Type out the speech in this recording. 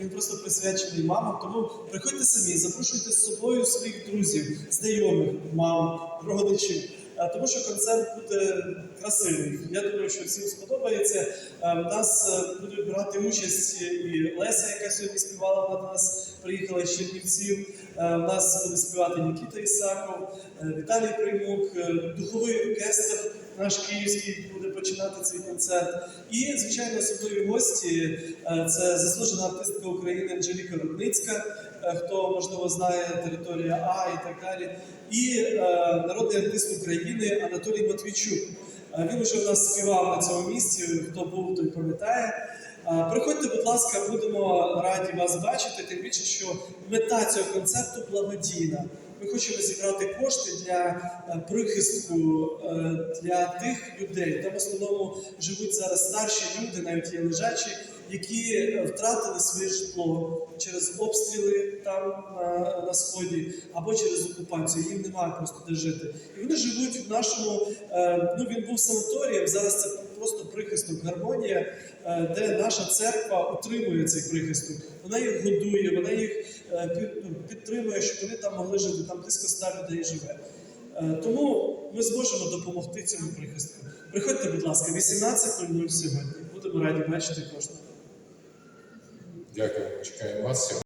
Він просто присвячений мамам. Тому приходьте самі, запрошуйте з собою своїх друзів, знайомих, мам, родичів. Е, Тому що концерт буде красивий. Я думаю, що всім сподобається. Е, В нас е, будуть брати участь і Леся, яка сьогодні співала до нас, приїхала з Чернівців. Е, В нас буде співати Нікіта Ісаков, е, Віталій Приймук, е, духовий оркестр наш київський буде починати цей концерт. І, звичайно, особливі гості е, це заслужена артистка України Анжеліка Рудницька, е, хто можливо знає територія А і так далі. І е, народний артист України Анатолій Матвійчук. Він вже в нас співав на цьому місці. Хто був, той пам'ятає. Приходьте, будь ласка, будемо раді вас бачити. Тим більше, що мета цього концерту благодійна. Ми хочемо зібрати кошти для е, прихистку е, для тих людей. Там в основному живуть зараз старші люди, навіть є лежачі, які е, втратили своє житло через обстріли там на, на сході або через окупацію. Їм немає просто де жити. І вони живуть в нашому. е, Ну він був санаторієм. Зараз це просто прихисток гармонія, е, де наша церква утримує цей прихисток. Вона їх годує, вона їх е, ну, підтримує, щоб вони там могли жити. Там близько ста людей живе. Е, Тому ми зможемо допомогти цьому прихистку. Приходьте, будь ласка, 18.00 сьогодні. Будемо раді бачити кожного. Дякую, чекаємо вас.